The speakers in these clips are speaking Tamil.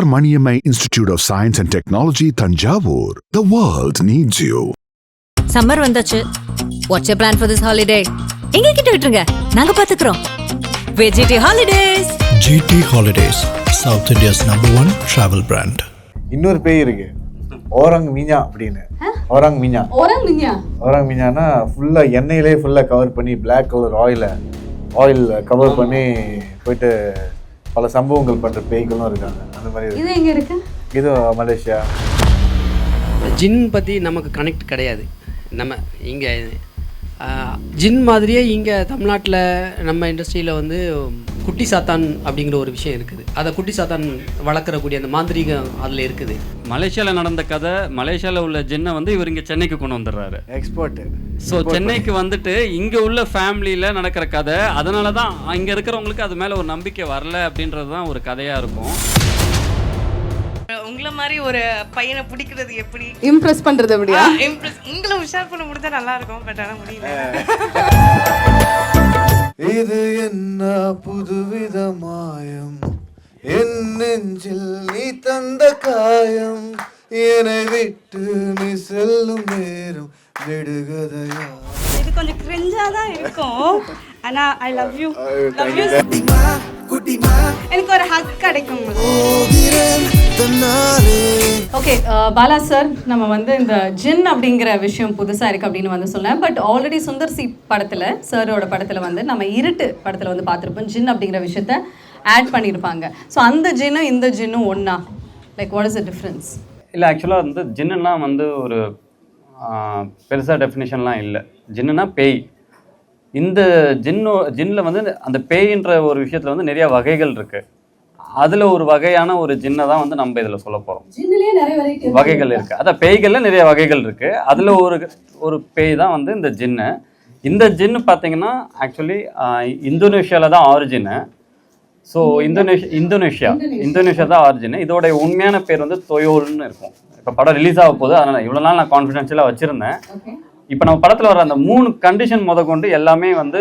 R. Maniammai Institute of Science and Technology, Tanjavur. The world needs you. Summer வந்தாச்சு. What's plan for this holiday எங்க கிட்ட விட்டுருங்க. நாங்க பாத்துக்கிறோம். வெஜிடி holidays GT Holidays, South India's number one travel brand. இன்னொரு பேய் இருக்கு. ஓரங் மீனா அப்படின்னு. ஓரங் மீனா ஓரங் மின்யா ஓரங் மீனானா ஃபுல்லா எண்ணெயிலே ஃபுல்லா கவர் பண்ணி Black கலர் ஆயில ஆயில் கவர் பண்ணி போயிட்டு பல சம்பவங்கள் பண்ற பேய்களும் இருக்காங்க. அந்த மாதிரி. இது எங்க இருக்கு? இது மலேசியா. ஜின் பற்றி நமக்கு கனெக்ட் கிடையாது. நம்ம இங்கே ஜின் மாதிரியே இங்கே தமிழ்நாட்டில் நம்ம இண்டஸ்ட்ரியில் வந்து குட்டி சாத்தான் அப்படிங்கிற ஒரு விஷயம் இருக்குது. அதை குட்டி சாத்தான் வளர்க்குறக்கூடிய அந்த மாந்திரீகம் அதில் இருக்குது. மலேசியாவில் நடந்த கதை மலேசியாவில் உள்ள ஜின்னை வந்து இவர் இங்கே சென்னைக்கு கொண்டு வந்துடுறாரு. எக்ஸ்போர்ட் ஸோ சென்னைக்கு வந்துட்டு இங்கே உள்ள ஃபேமிலியில் நடக்கிற கதை அதனால தான் இங்கே இருக்கிறவங்களுக்கு அது மேலே ஒரு நம்பிக்கை வரல அப்படின்றது தான் ஒரு கதையாக இருக்கும். உங்களை மாதிரி ஒரு பையனை பிடிக்கிறது எப்படி? இம்ப்ரெஸ் பண்றது எப்படியா இம்ப்ரெஸ் உங்களை உஷார் பண்ண முடிஞ்சா நல்லா இருக்கும் பட் ஆனால் முடியல. இது என்ன புதுவித மாயம் என் நெஞ்சில் நீ தந்த காயம். என்னை விட்டு நீ செல்லும் நேரம் விடுகதையா? இது கொஞ்சம் கிரிஞ்சாக தான் இருக்கும். ஆனா I love you love you எனக்கு ஒரு ஹக் கிடைக்கும். ஓகே பாலா சார் நம்ம வந்து இந்த ஜின் அப்படிங்கிற விஷயம் புதுசா இருக்கு அப்படின்னு வந்து சொன்னேன். பட் ஆல்ரெடி சுந்தர் சி படத்துல சாரோட படத்துல வந்து நம்ம இருட்டு படத்துல வந்து பார்த்திருப்போம். ஜின் அப்படிங்கிற விஷயத்த ஆட் பண்ணியிருப்பாங்க ஸோ அந்த ஜின்னும் இந்த ஜின்னும் ஒண்ணா? Like what is the difference இல்லை ஆக்சுவலாக வந்து ஜின்னுலாம் வந்து ஒரு பெருசாக டெஃபினேஷன்லாம் இல்லை. ஜின்னுனா பேய். இந்த ஜின்னு ஜின்னில் வந்து அந்த பேயின்ற ஒரு விஷயத்தில் வந்து நிறைய வகைகள் இருக்குது அதில் ஒரு வகையான ஒரு ஜின்னை தான் வந்து நம்ம இதில் சொல்ல போகிறோம் வகைகள் இருக்கு. அதான் பேய்கள்ல நிறைய வகைகள் இருக்கு. அதுல ஒரு ஒரு பேய் தான் வந்து இந்த ஜின்னு. இந்த ஜின்னு பார்த்தீங்கன்னா ஆக்சுவலி இந்தோனேஷியால தான் origin so Indonesia. Indonesia. Indonesia தான் ஆரிஜின் இதோட உண்மையான பேர் வந்து தொயோல்னு இருக்கும். இப்போ படம் ரிலீஸ் ஆக போகுது. அதனால இவ்வளோ நாள் நான் கான்ஃபிடென்ஷியலாக வச்சிருந்தேன். இப்போ நம்ம படத்தில் வர அந்த மூணு கண்டிஷன் முத கொண்டு எல்லாமே வந்து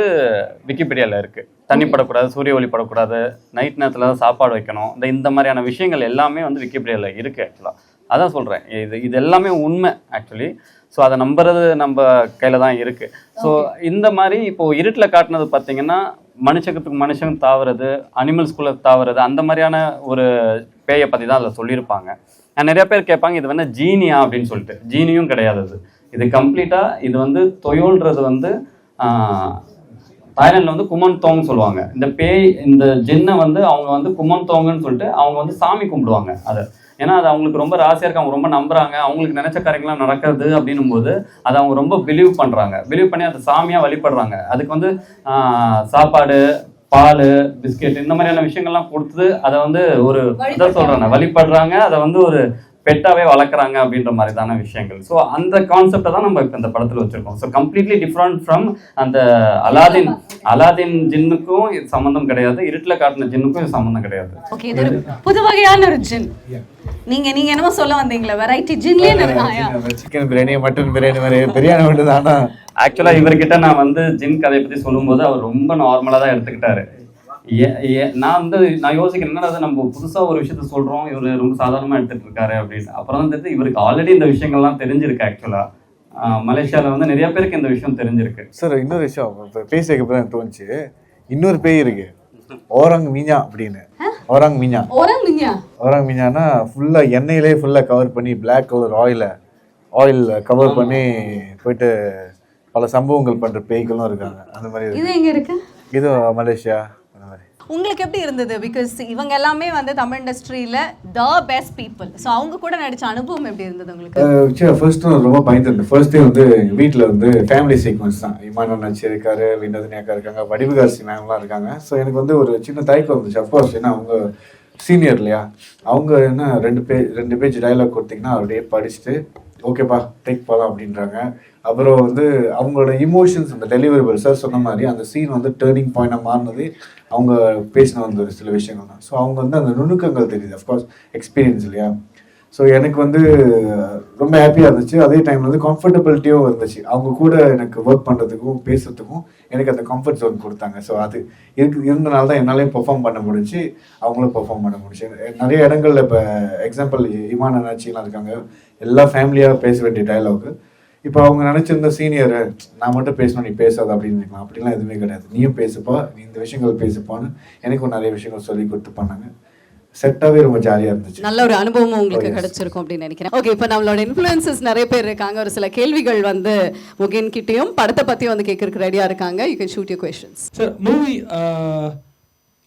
விக்கிபீடியாவில் இருக்குது தண்ணி படக்கூடாது சூரிய ஒளி படக்கூடாது நைட் நேரத்தில் தான் சாப்பாடு வைக்கணும். இந்த இந்த மாதிரியான விஷயங்கள் எல்லாமே வந்து விக்கிபீடியாவில் இருக்குது ஆக்சுவலாக அதான் சொல்கிறேன் இது இது எல்லாமே உண்மை ஆக்சுவலி ஸோ அதை நம்புறது நம்ம கையில் தான் இருக்குது ஸோ இந்த மாதிரி இப்போது இருட்டில் காட்டினது பார்த்தீங்கன்னா மனுஷத்துக்கு மனுஷன் தாவுறது அனிமல்ஸ்குள்ளே தாவுறது அந்த மாதிரியான ஒரு பேயை பற்றி தான் அதில் சொல்லியிருப்பாங்க. நான் நிறைய பேர் கேட்பாங்க இது வந்து ஜீனியா அப்படின்னு சொல்லிட்டு. ஜீனியும் கிடையாது அது. இது கம்ப்ளீட்டாக இது வந்து தொயோல்ன்றது வந்து தாய்லாண்டில் வந்து குமன் தோங் சொல்லுவாங்க. இந்த பேய் இந்த ஜின்னை வந்து அவங்க வந்து குமன் தோங்குன்னு சொல்லிட்டு அவங்க வந்து சாமி கும்பிடுவாங்க அதை. ஏன்னா அது அவங்களுக்கு ரொம்ப ராசியாக இருக்கு அவங்க ரொம்ப நம்புறாங்க. அவங்களுக்கு நினைச்ச காரியங்கள்லாம் நடக்கிறது அப்படின்னும் போது அதை அவங்க ரொம்ப பிலீவ் பண்ணுறாங்க பிலீவ் பண்ணி அதை சாமியாக வழிபடுறாங்க. அதுக்கு வந்து சாப்பாடு பால் பிஸ்கெட் இந்த மாதிரியான விஷயங்கள்லாம் கொடுத்து அதை வந்து ஒரு இதை சொல்கிறாங்க வழிபடுறாங்க. அதை வந்து ஒரு பெட்டாவே வளர்க்குறாங்க அப்படின்ற மாதிரிதான விஷயங்கள். ஸோ அந்த கான்செப்டை தான் நம்ம இப்போ இந்த படத்தில் வச்சிருக்கோம். ஸோ கம்ப்ளீட்லி டிஃப்ரெண்ட் ஃப்ரம் அந்த அலாதீன் அலாதீன் ஜின்னுக்கும் இது சம்மந்தம் கிடையாது. இருட்டில் காட்டின ஜின்னுக்கும் இது சம்மந்தம் கிடையாது. ஓகே இது ஒரு புது வகையான ஒரு ஜின். நீங்க நீங்க என்னமோ சொல்ல வந்தீங்களா வெரைட்டி ஜின்லயே நிறைய சிக்கன் பிரியாணி மட்டன் பிரியாணி மாதிரி பிரியாணி மட்டும் தானா ஆக்சுவலாக இவர்கிட்ட நான் வந்து ஜின் கதையை பற்றி சொல்லும்போது அவர் ரொம்ப நார்மலாக தான் எடுத்துக்கிட்டாரு. நான் வந்து நான் யோசிக்கிறேன் என்னடா நம்ம புதுசாக ஒரு விஷயத்த சொல்கிறோம் இவர் ரொம்ப சாதாரணமாக எடுத்துட்டு இருக்காரு அப்படின்னு. அப்புறம் தான் தெரிஞ்சு இவருக்கு ஆல்ரெடி இந்த விஷயங்கள்லாம் தெரிஞ்சிருக்கு ஆக்சுவலாக மலேசியாவில் வந்து நிறைய பேருக்கு இந்த விஷயம் தெரிஞ்சிருக்கு. சார் இன்னொரு விஷயம் பேசியதுக்கு அப்புறம் தோணுச்சு. இன்னொரு பேய் இருக்கு. ஓரங் மீனா அப்படின்னு. ஓரங் மீனா ஓரங் மின்யா ஓரங் மீனானா ஃபுல்லா எண்ணெயிலே ஃபுல்லா கவர் பண்ணி Black கலர் ஆயில ஆயில் கவர் பண்ணி போயிட்டு பல சம்பவங்கள் பண்ற பேய்களும் இருக்காங்க. அந்த மாதிரி இருக்கு. இது எங்க இருக்கு? இது மலேசியா. உங்களுக்கு எப்படி இருந்தது? பிகாஸ் இவங்க எல்லாமே வந்து தமிழ் இண்டஸ்ட்ரியில த பெஸ்ட் பீப்புள் ஸோ அவங்க கூட நடிச்ச அனுபவம் எப்படி இருந்தது உங்களுக்கு? ஃபர்ஸ்ட் ரொம்ப பயந்துருந்தேன் ஃபர்ஸ்ட் டே வந்து வீட்டில் வந்து ஃபேமிலி சீக்வன்ஸ் தான். இமான நச்சு இருக்காரு வினோதினி இருக்காங்க வடிவுகாசி மேம்லாம் இருக்காங்க. ஸோ எனக்கு வந்து ஒரு சின்ன தயக்கம் இருந்துச்சு அஃப்கோர்ஸ் ஏன்னா அவங்க சீனியர் இல்லையா? அவங்க என்ன ரெண்டு பேஜ் ரெண்டு பேஜ் டைலாக் கொடுத்தீங்கன்னா அப்படியே படிச்சுட்டு ஓகேப்பா டேக் போகலாம் அப்படின்றாங்க. அப்புறம் வந்து அவங்களோட இமோஷன்ஸ் அந்த டெலிவரி சார் சொன்ன மாதிரி அந்த சீன் வந்து டேர்னிங் பாயிண்டாக மாறினது அவங்க பேசின வந்து ஒரு சில விஷயங்கள் தான் ஸோ அவங்க வந்து அந்த நுணுக்கங்கள் தெரியுது. அஃப்கோர்ஸ் எக்ஸ்பீரியன்ஸ் இல்லையா? ஸோ எனக்கு வந்து ரொம்ப ஹாப்பியாக இருந்துச்சு. அதே டைம் வந்து கம்ஃபர்டபிலிட்டியும் இருந்துச்சு. அவங்க கூட எனக்கு ஒர்க் பண்ணுறதுக்கும் பேசுறதுக்கும் எனக்கு அந்த கம்ஃபர்ட் ஜோன் கொடுத்தாங்க. ஸோ அது இருக்கு இருந்தனால தான் என்னாலையும் பெர்ஃபார்ம் பண்ண முடிஞ்சு அவங்களும் பெர்ஃபார்ம் பண்ண முடிஞ்சு. நிறைய இடங்கள்ல இப்போ எக்ஸாம்பிள் இமான் அண்ணாச்சிலாம் இருக்காங்க. எல்லா ஃபேமிலியாக பேச வேண்டிய டயலாக் இப்போ அவங்க நினச்சிருந்த சீனியர் நான் மட்டும் பேசணும் நீ பேசாத அப்படின்னு நினைக்கலாம். அப்படிலாம் எதுவுமே கிடையாது. நீயும் பேசுப்பா நீ இந்த விஷயங்கள் பேசுப்பான்னு எனக்கும் நிறைய விஷயங்கள் சொல்லி கொடுத்து பண்ணாங்க. செட்டாகவே ரொம்ப ஜாலியாக இருந்துச்சு. நல்ல ஒரு அனுபவமும் உங்களுக்கு Oh, yes. கிடைச்சிருக்கும் அப்படின்னு நினைக்கிறேன். ஓகே இப்போ நம்மளோட இன்ஃப்ளூயன்சஸ் நிறைய பேர் இருக்காங்க. ஒரு சில கேள்விகள் வந்து முகின் கிட்டயும் படத்தை பத்தி வந்து கேட்கறதுக்கு ரெடியா இருக்காங்க. You can shoot your questions sir movie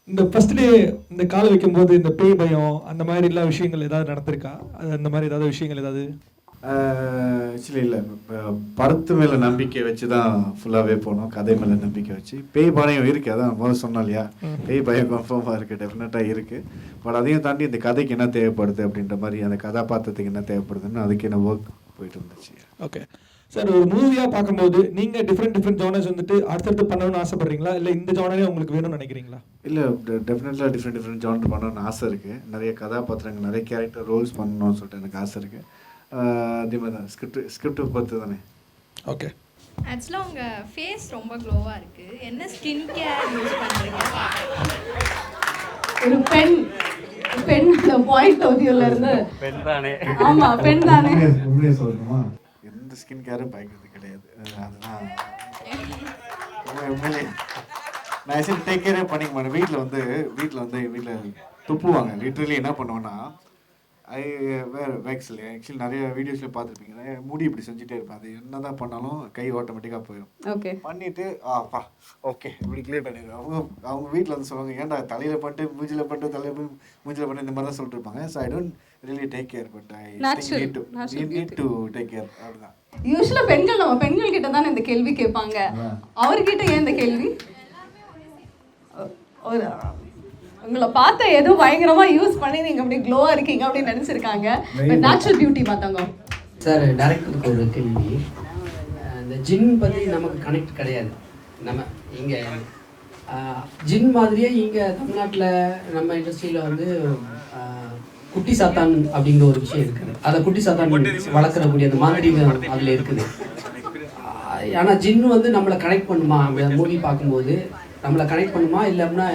இந்த ஃபர்ஸ்ட் டே இந்த கால் வைக்கும்போது இந்த பேய் பயம் அந்த மாதிரி எல்லா விஷயங்கள் ஏதாவது நடந்திருக்கா? அது அந்த மாதிரி ஏதாவது விஷயங்கள் ஏதாவது? ஆக்சுவலி இல்லை படத்து மேலே நம்பிக்கை வச்சு தான் ஃபுல்லாகவே போனோம். கதை மேலே நம்பிக்கை வச்சு. பேய் பயம் இருக்குது அதான் முதல்ல சொன்னோம் இல்லையா பேய் பயம் கன்ஃபார்மாக இருக்குது டெஃபினட்டாக இருக்குது பட் அதையும் தாண்டி இந்த கதைக்கு என்ன தேவைப்படுது அப்படின்ற மாதிரி அந்த கதாபாத்திரத்துக்கு என்ன தேவைப்படுதுன்னு அதுக்கு என்ன ஒர்க் போயிட்டு இருந்துச்சு. ஓகே சார் ஒரு மூவியாக பார்க்கும்போது நீங்கள் டிஃப்ரெண்ட் டிஃப்ரெண்ட் ஜானர்ஸ் வந்துட்டு அடுத்தடுத்து பண்ணணும்னு ஆசைப்படுறீங்களா? இல்லை இந்த ஜானரே உங்களுக்கு வேணும்னு நினைக்கிறீங்களா? இல்லை டெஃபினெட்லாக டிஃப்ரெண்ட் டிஃப்ரெண்ட் ஜானர் பண்ணணும்னு ஆசை இருக்குது நிறைய கதாபாத்திரங்கள் நிறைய கேரக்டர் ரோல்ஸ் பண்ணணும்னு சொல்லிட்டு எனக்கு ஆசை இருக்குது அதே மாதிரி தான் ஸ்கிரிப்ட் தானே ஓகே ஆக்சுவலாக உங்கள் ஃபேஸ் ரொம்ப க்ளோவாக இருக்குது என்ன ஸ்கின் கேர் யூஸ் பண்ணுறீங்க ஒரு பெண் பெண் பாயிண்ட் ஆஃப் வியூல இருந்து. பெண் தானே. ஆமா பெண் தானே. உண்மையை- சொல்லணுமா? எந்த ஸ்கின் கேரும் பயக்கிறது கிடையாது. அதுதான் உண்மை- உண்மையிலே. நான் ஆக்சுவலி டேக் கேரே பண்ணிக்க மாட்டேன். வீட்டில் வந்து வீட்டில் வந்து வீட்டில் துப்புவாங்க. லிட்ரலி என்ன பண்ணுவேன்னா வேறு வேக்ஸில் ஆக்சுவலி நிறைய வீடியோஸில் பார்த்துருப்பீங்க. முடி இப்படி செஞ்சுட்டே இருப்பேன். அது என்ன தான் பண்ணாலும் கை ஆட்டோமேட்டிக்காக போயிடும் ஓகே பண்ணிட்டு ஆப்பா ஓகே இப்படி கிளியர் பண்ணிடுவேன். அவங்க அவங்க வீட்டில் வந்து சொல்லுவாங்க ஏன்டா தலையில் பண்ணிட்டு மூஞ்சில பண்ணிட்டு தலையில் போய் மூஞ்சில பண்ணிட்டு இந்த மாதிரி தான் சொல்லிட்டு இருப்பாங்க. So I don't really take care but I need to natural need to take care அப்படிதான் யூஸ்வலா பெண்கள் நம்ம பெண்கள் கிட்ட தானே இந்த கேள்வி கேட்பாங்க. அவர்கிட்ட ஏன் இந்த கேள்வி? ஒரு உங்களை பார்த்த ஏதோ பயங்கரமா யூஸ் பண்ணி நீங்க அப்படி க்ளோவா இருக்கீங்க அப்படின்னு நினைச்சிருக்காங்க. பட் நேச்சுரல் பியூட்டி பார்த்தாங்க சார் டேரக்டருக்கு ஒரு கேள்வி. இந்த ஜின் பற்றி நமக்கு கனெக்ட் கிடையாது. நம்ம இங்கே ஜின் மாதிரியே இங்கே தமிழ்நாட்டில் நம்ம இண்டஸ்ட்ரியில் வந்து குட்டி சாத்தான் அப்படிங்கிற ஒரு விஷயம் இருக்குது. அதை குட்டி சாத்தான் வளர்க்குறக்கூடிய அந்த மாந்திரிகம் அதில் இருக்குது. ஆனால் ஜின் வந்து நம்மளை கனெக்ட் பண்ணுமா? அந்த மூவி பார்க்கும்போது நம்மளை கனெக்ட் பண்ணுமா? இல்லை அப்படின்னா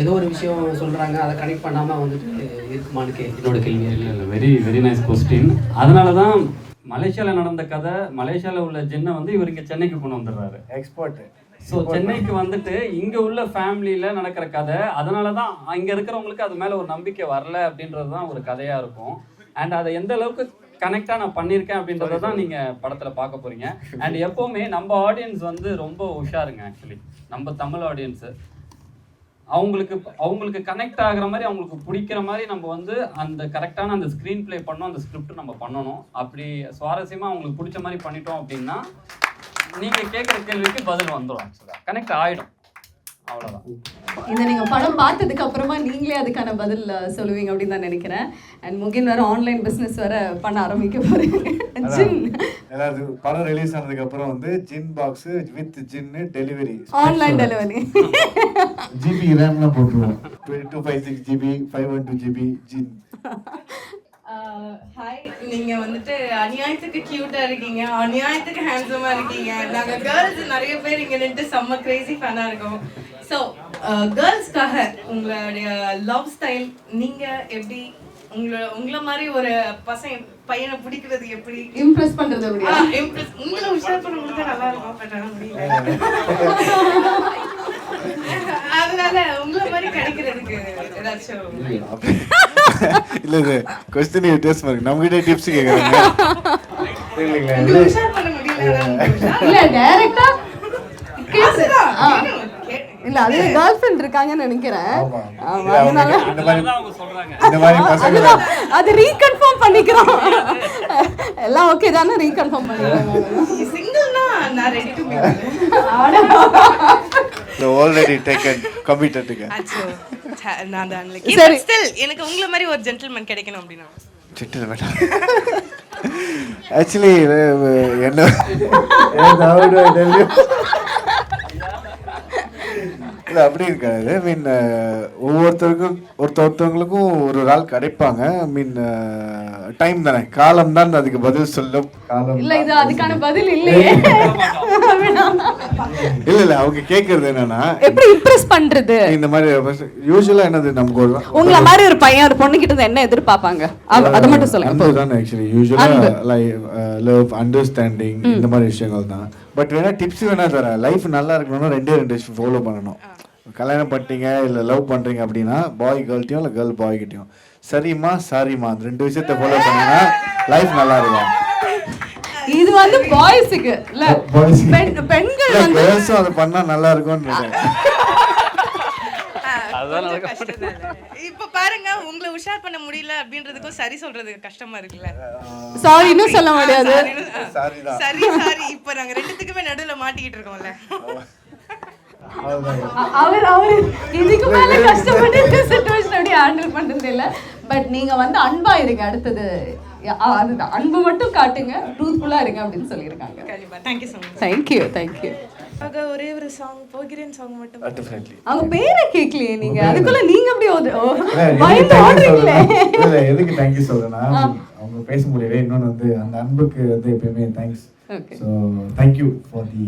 ஏதோ ஒரு விஷயம் சொல்கிறாங்க அதை கனெக்ட் பண்ணாமல் வந்துட்டு இருக்குமான்னு கே என்னோட கேள்வி? இல்லை இல்லை வெரி வெரி நைஸ் கொஸ்டின் அதனால தான் மலேசியாவில் நடந்த கதை மலேசியாவில் உள்ள ஜென்னை வந்து இவர் இங்கே சென்னைக்கு கொண்டு வந்துடுறாரு. எக்ஸ்பர்ட் ஸோ சென்னைக்கு வந்துட்டு இங்கே உள்ள ஃபேமிலியில் நடக்கிற கதை அதனால தான் இங்கே இருக்கிறவங்களுக்கு அது மேலே ஒரு நம்பிக்கை வரல அப்படின்றது தான் ஒரு கதையாக இருக்கும். அண்ட் அதை எந்த அளவுக்கு கனெக்டாக நான் பண்ணியிருக்கேன் அப்படின்றத தான் நீங்கள் படத்தில் பார்க்க போகிறீங்க அண்ட் எப்போவுமே நம்ம ஆடியன்ஸ் வந்து ரொம்ப உஷாருங்க ஆக்சுவலி நம்ம தமிழ் ஆடியன்ஸு அவங்களுக்கு அவங்களுக்கு கனெக்ட் ஆகுற மாதிரி அவங்களுக்கு பிடிக்கிற மாதிரி நம்ம வந்து அந்த கரெக்டான அந்த ஸ்க்ரீன் ப்ளே பண்ணோம் அந்த ஸ்கிரிப்ட் நம்ம பண்ணணும். அப்படி சுவாரஸ்யமாக அவங்களுக்கு பிடிச்ச மாதிரி பண்ணிட்டோம் அப்படின்னா நீங்கள் கேட்குற கேள்விக்கு பதில் வந்துடும் ஆக்சுவலாக கனெக்ட் ஆகிடும் அவ்வளோதான் இதை நீங்க படம் பார்த்ததுக்கு அப்புறமா நீங்களே அதுக்கான பதில் சொல்லுவீங்க அப்படின்னு தான் நினைக்கிறேன். அண்ட் முகின் வேற ஆன்லைன் பிசினஸ் வேற பண்ண ஆரம்பிக்க போறீங்க. ஜின் அதாவது படம் ரிலீஸ் ஆனதுக்கு அப்புறம் வந்து ஜின் பாக்ஸ் வித் ஜின்னு டெலிவரி ஆன்லைன் டெலிவரி ஜிபி ரேம்லாம் போட்டுருவோம். Two five six GB five one two GB ஜின் ஹாய் நீங்க வந்துட்டு அநியாயத்துக்கு கியூட்டா இருக்கீங்க. அநியாயத்துக்கு ஹேண்ட்ஸமா இருக்கீங்க. நாங்க கேர்ள்ஸ் நிறைய பேர் இங்க நின்று செம்ம கிரேசி ஃபேனா இருக்கோம். ஸோ கேர்ள்ஸ்க்காக உங்களுடைய லவ் ஸ்டைல் நீங்க எப்படி உங்களோட உங்களை மாதிரி ஒரு பசங்க பையனை பிடிக்கிறது எப்படி? இம்ப்ரெஸ் பண்றது ஆ, அப்படியா impress- உங்களை உஷார் பண்ண முடிஞ்சா நல்லா இருக்கும் பட் ஆனா முடியல அதனால உங்களை மாதிரி கிடைக்கிறதுக்கு ஏதாச்சும் இல்ல இது கொஸ்டின் டேஸ்ட் மாதிரி நம்ம கிட்ட டிப்ஸ் கேக்குறாங்க. இல்லைங்களா உங்களை உஷார் பண்ண முடியல இல்ல டைரக்டா அதுதான். இல்ல அது கேர்ள் ஃப்ரெண்ட் இருக்காங்கன்னு நினைக்கிறேன். அது ரீகன்ஃபார்ம் பண்ணிக்கிறோம். எல்லாம் ஓகே தானே ரீகன்ஃபார்ம் பண்ணிக்கிறோம். சிங்கிள்னா நான் ரெடி டு ஆல்ரெடி டேக்கன் கமிட்டடுங்க நான் தான் still எனக்கு உங்களை மாதிரி ஒரு ஜென்டில்மேன் கிடைக்கணும் அப்படின்னா. வேண்டாம் ஆக்சுவலி என்ன இல்லை அப்படி இருக்காது. ஐ மீன் ஒவ்வொருத்தருக்கும் ஒருத்த ஒருத்தவங்களுக்கும் ஒரு ஒரு ஆள் கிடைப்பாங்க. ஐ மீன் டைம் தானே. காலம் தான் அதுக்கு பதில் சொல்லும். காலம் இல்ல இது அதுக்கான பதில். இல்லையே. இல்ல இல்ல அவங்க கேக்குறது என்னன்னா எப்படி இம்ப்ரெஸ் பண்றது? இந்த மாதிரி யூஸ்வலா என்னது நமக்கு ஒரு உங்கள மாதிரி ஒரு பையன் ஒரு பொண்ணு கிட்ட இருந்து என்ன எதிர்பார்ப்பாங்க? அத- அதை மட்டும் சொல்லுங்க. அன்பு தான் ஆக்சுவலி யூஸ்வலா லைக் லவ் அண்டர்ஸ்டாண்டிங் இந்த மாதிரி விஷயங்கள் தான். பட் வேணா டிப்ஸ் வேணா தரேன். லைஃப் நல்லா இருக்கணும்னா ரெண்டே ரெண்டு விஷயம் ஃபாலோ பண்ணணும். கல்யாணம் பண்ணிட்டீங்க இல்ல லவ் பண்றீங்க அப்படின்னா பாய் கேர்ள்ட்டையும் இல்ல கேர்ள் பாய் கிட்டயும் சரிம்மா சாரிம்மா. அந்த ரெண்டு விஷயத்த ஃபாலோ பண்ணீங்கன்னா லைஃப் நல்லா இருக்கும். இது வந்து பாய்ஸுக்கு இல்ல பெண்கள் வந்து அதை பண்ணா நல்லா இருக்கும்னு நினைக்கிறேன் கொஞ்சம் கஷ்டம் தான். இப்ப பாருங்க உங்களை உஷார் பண்ண முடியல அப்படின்றதுக்கும் சரி சொல்றது கஷ்டமா இருக்குல்ல. சாரின்னு சொல்ல முடியாது. சாரி சரி சாரி இப்ப நாங்க ரெண்டுத்துக்குமே நடுவுல மாட்டிக்கிட்டு இருக்கோம்ல. அவர் அவர் இதுக்கு மேல கஷ்டப்பட்டு இந்த சுச்சுவேஷன் எப்படி ஹேண்டில் பண்றது இல்ல. பட் நீங்க வந்து அன்பா இருங்க. அடுத்தது அதுதான். அன்பு மட்டும் காட்டுங்க. ட்ரூத்ஃபுல்லா இருங்க அப்படின்னு சொல்லியிருக்காங்க. கண்டிப்பா. Thank you so much thank you thank you ஆக ஒரே ஒரு சாங் போகிறேன் சாங் மட்டும். டெஃபினெட்லி அவங்க பேரை கேட்கலையே நீங்க. அதுக்குள்ள நீங்க அப்படி பயந்து ஓடுறீங்களே. இல்ல, எதுக்கு தேங்க்யூ சொல்றேன்னா அவங்க பேச முடியல இன்னொன்று வந்து அந்த அன்புக்கு வந்து எப்பயுமே thanks. So thank you for the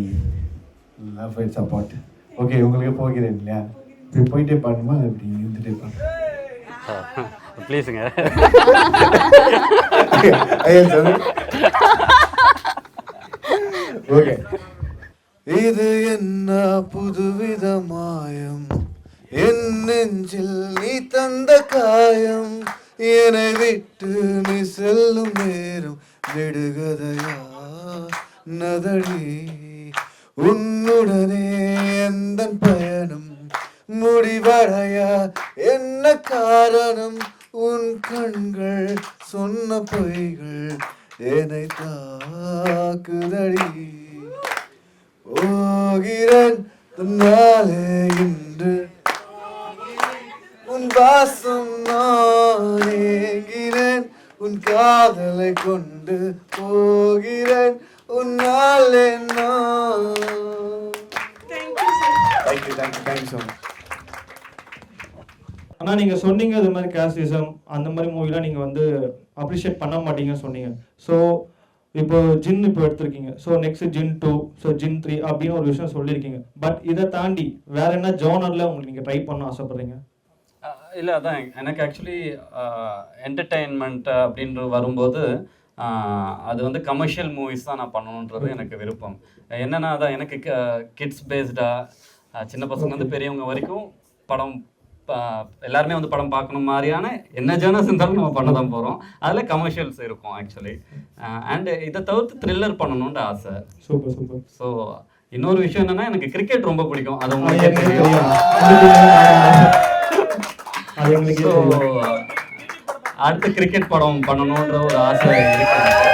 love and support okay உங்களுக்கு போகிறேன் இல்லையா? இப்படி போயிட்டே பாடணுமா? இப்படி இருந்துட்டே பாடணும்? ப்ளீஸுங்க ஓகே இது என்ன புதுவிதமாயம்? என் நெஞ்சில் நீ தந்த காயம் என்னை விட்டு நீ செல்லும் நேரம் விடுகதையா நதடி உன்னுடனே எந்த பயணம் முடிவடைய. என்ன காரணம்? உன் கண்கள் சொன்ன பொய்கள் என்னை தாக்குதடி. போகிறேன். தன்னாலே இன்று உன் வாசம் நான் ஏங்கினேன். உன் காதலை கொண்டு போகிறேன். உன்னாலே நான். Thank you thank you thank you so much ஆனா நீங்க சொன்னீங்க இது மாதிரி கேஸ்டிசம் அந்த மாதிரி மூவிலாம் நீங்க வந்து அப்ரிஷியேட் பண்ண மாட்டீங்கன்னு சொன்னீங்க. ஸோ இப்போ ஜின் இப்போ எடுத்திருக்கீங்க. ஸோ நெக்ஸ்ட் ஜின் டூ ஸோ ஜின் த்ரீ அப்படின்னு ஒரு விஷயம் சொல்லியிருக்கீங்க. பட் இதை தாண்டி வேற என்ன ஜோனர்ல உங்களுக்கு நீங்க ட்ரை பண்ண ஆசைப்படுறீங்க? இல்லை அதான் எனக்கு ஆக்சுவலி என்டர்டெயின்மெண்ட் அப்படின்ற வரும்போது அது வந்து கமர்ஷியல் மூவிஸ் தான் நான் பண்ணணுன்றது எனக்கு விருப்பம். என்னன்னா அதான் எனக்கு கிட்ஸ் பேஸ்டாக சின்ன பசங்க வந்து பெரியவங்க வரைக்கும் படம் எல்லாருமே வந்து படம் பார்க்கணும் மாதிரியான என்ன ஜேர்னஸ் இருந்தாலும் நம்ம பண்ண தான் போகிறோம் அதில் கமர்ஷியல்ஸ் இருக்கும் ஆக்சுவலி அண்ட் இதை தவிர்த்து த்ரில்லர் பண்ணணுன்ற ஆசை. Super super. ஸோ இன்னொரு விஷயம் என்னன்னா எனக்கு கிரிக்கெட் ரொம்ப பிடிக்கும். அது உங்களுக்கே தெரியும். அடுத்த கிரிக்கெட் படம் பண்ணணுன்ற ஒரு ஆசை இருக்கு.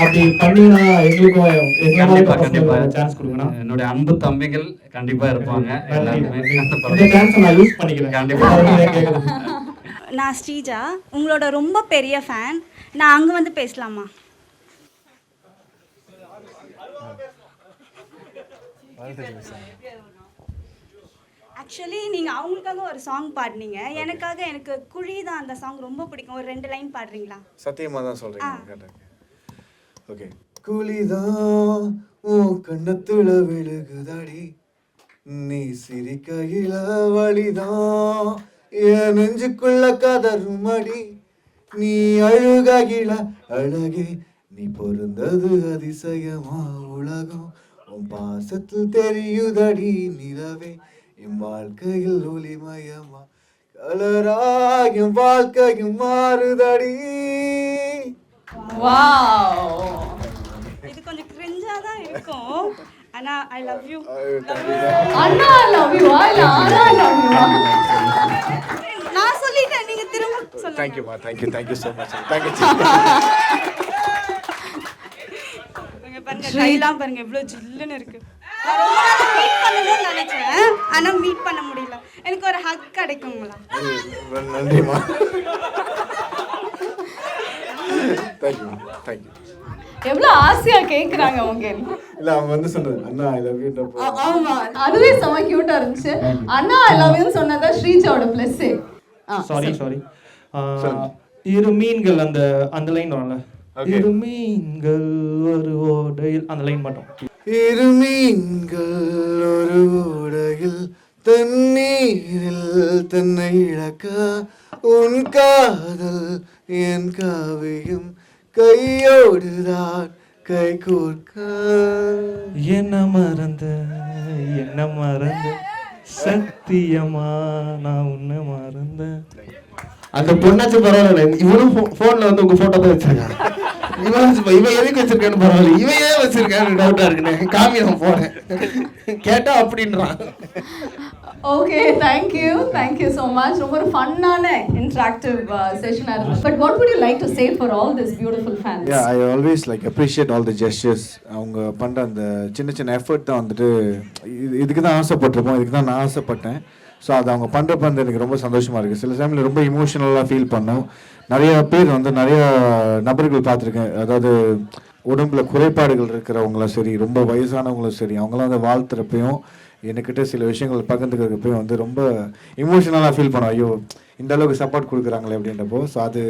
அப்படி பண்ணீங்கன்னா எங்களுக்கும் கண்டிப்பா கண்டிப்பா. எங்களுக்கு சான்ஸ் கொடுக்கணும். என்னுடைய அன்பு தம்பிகள் கண்டிப்பா இருப்பாங்க. எல்லாருமே அந்த இந்த படத்துல. சான்ஸ் நான் யூஸ் பண்ணிக்கிறேன். கண்டிப்பா. அதுதான் கேக்குறது. நான் ஸ்ரீஜா உங்களோட ரொம்ப பெரிய ஃபேன் நான் அங்கே வந்து பேசலாமா? ஆக்சுவலி நீங்கள் அவங்களுக்காக ஒரு சாங் பாடினீங்க. எனக்காக எனக்கு குழி தான் அந்த சாங் ரொம்ப பிடிக்கும். ஒரு ரெண்டு லைன் பாடுறீங்களா? சத்தியமா தான் சொல்றீங்க ஓகே குழிதான் உன் கண்ணத்துல விழுகுதடி. நீ சிரிக்கையில வழிதான் என் நெஞ்சுக்குள்ள கதறும் அடி நீ அழுகையில அழகே நீ பொருந்தது அதிசயமா உலகம். உன் பாசத்தில் தெரியுதடி நிலவே என் வாழ்க்கையில் ஒளிமயமா. கலராக வாழ்க்கையும் மாறுதடி. வாவ். இது கொஞ்சம் கிரிஞ்சாக தான் இருக்கும். ஆனால் ஐ லவ் யூ அண்ணா லவ் யூ அண்ணா லவ் யூ நான் சொல்லிட்டேன் நீங்கள் திரும்ப சொல்லுங்க. தேங்க்யூமா thank you thank you so much thank you இங்க பாருங்க கையெல்லாம் பாருங்க எவ்வளவு ஜில்லுன்னு இருக்கு. மீட் பண்ணணும்னு நினைச்சேன். ஆனா மீட் பண்ண முடியல. எனக்கு ஒரு ஹக் கிடைக்குங்களா? நன்றிம்மா தேங்க்யூ தேங்க்யூ எவ்வளோ ஆசையா கேட்குறாங்க அவங்க? இல்லை அவங்க வந்து சொன்னது அண்ணா ஐ லவ் யூன்றப்போ ஆ- ஆமா. அதுவே செம கியூட்டா இருந்துச்சு. அண்ணா ஐ லவ் யூன்னு சொன்னதா ஸ்ரீஜாவோட பிளஸ் சாரி சாரி இரு மீன்கள் அந்த அந்த லைன் Okay. இரு மீன்கள் ஒரு ஓடையில் அந்த லைன் மட்டும். இரு மீன்கள் ஒரு உடையில் தண்ணீரில் தன்னை இழக்க உன் காதல் என் காவியம். கையோடுதான் கை கோர்க்க. என்ன மறந்த என்ன மறந்த? சத்தியமா நான் உன்னை மறந்த. அந்த பொண்ணாச்சு பரவாயில்ல இவனும் போன்ல வந்து உங்க போட்டோ தான் வச்சிருக்கான் இவன் இவன் எதுக்கு வச்சிருக்கான்னு பரவாயில்ல இவன் ஏன் வச்சிருக்கான்னு டவுட்டா இருக்குண்ணே காமி நான் போனேன் கேட்டா அப்படின்றான். Okay thank you thank you so much ரொம்ப ஒரு ஃபன்னான இன்ட்ராக்டிவ் செஷனாக இருந்துச்சு. But what would you like to say for all this beautiful fans yeah I always like appreciate all the gestures அவங்க பண்ணுற அந்த சின்ன சின்ன எஃபர்ட் தான் வந்துட்டு இது இதுக்கு தான் ஆசைப்பட்டிருப்போம் இதுக்கு தான் நான் ஆசைப்பட்டேன். ஸோ அது அவங்க பண்ணுறப்ப வந்து எனக்கு ரொம்ப சந்தோஷமாக இருக்குது சில டைமில் ரொம்ப இமோஷனலாக ஃபீல் பண்ணோம். நிறைய பேர் வந்து நிறைய நபர்கள் பார்த்துருக்கேன். அதாவது உடம்புல குறைபாடுகள் இருக்கிறவங்களும் சரி ரொம்ப வயசானவங்களும் சரி அவங்களாம் வந்து வாழ்த்துறப்பையும் என்கிட்ட சில விஷயங்கள் பகிர்ந்துக்கிறப்பையும் வந்து ரொம்ப இமோஷனலாக ஃபீல் பண்ணுவோம் ஐயோ இந்த அளவுக்கு சப்போர்ட் கொடுக்குறாங்களே அப்படின்றப்போ ஸோ அது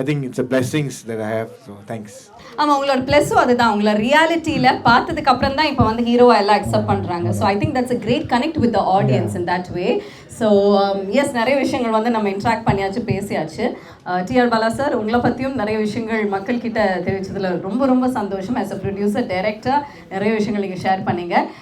I think it's a blessings that I have so thanks ஆமாம் உங்களோட ப்ளஸ்ஸும் அதுதான். அவங்கள ரியாலிட்டியில் பார்த்ததுக்கு அப்புறம் தான் இப்போ வந்து ஹீரோவா எல்லாம் அக்செப்ட் பண்ணுறாங்க so I think that's a great connect with the audience in that way so yes நிறைய விஷயங்கள் வந்து நம்ம இன்ட்ராக்ட் பண்ணியாச்சு பேசியாச்சு. டிஆர் பாலா சார் உங்களை பற்றியும் நிறைய விஷயங்கள் மக்கள்கிட்ட தெரிவிச்சதில் ரொம்ப ரொம்ப சந்தோஷம். ஆஸ் அ ப்ரொடியூசர் டைரக்டர் நிறைய விஷயங்கள் நீங்கள் ஷேர் பண்ணீங்க.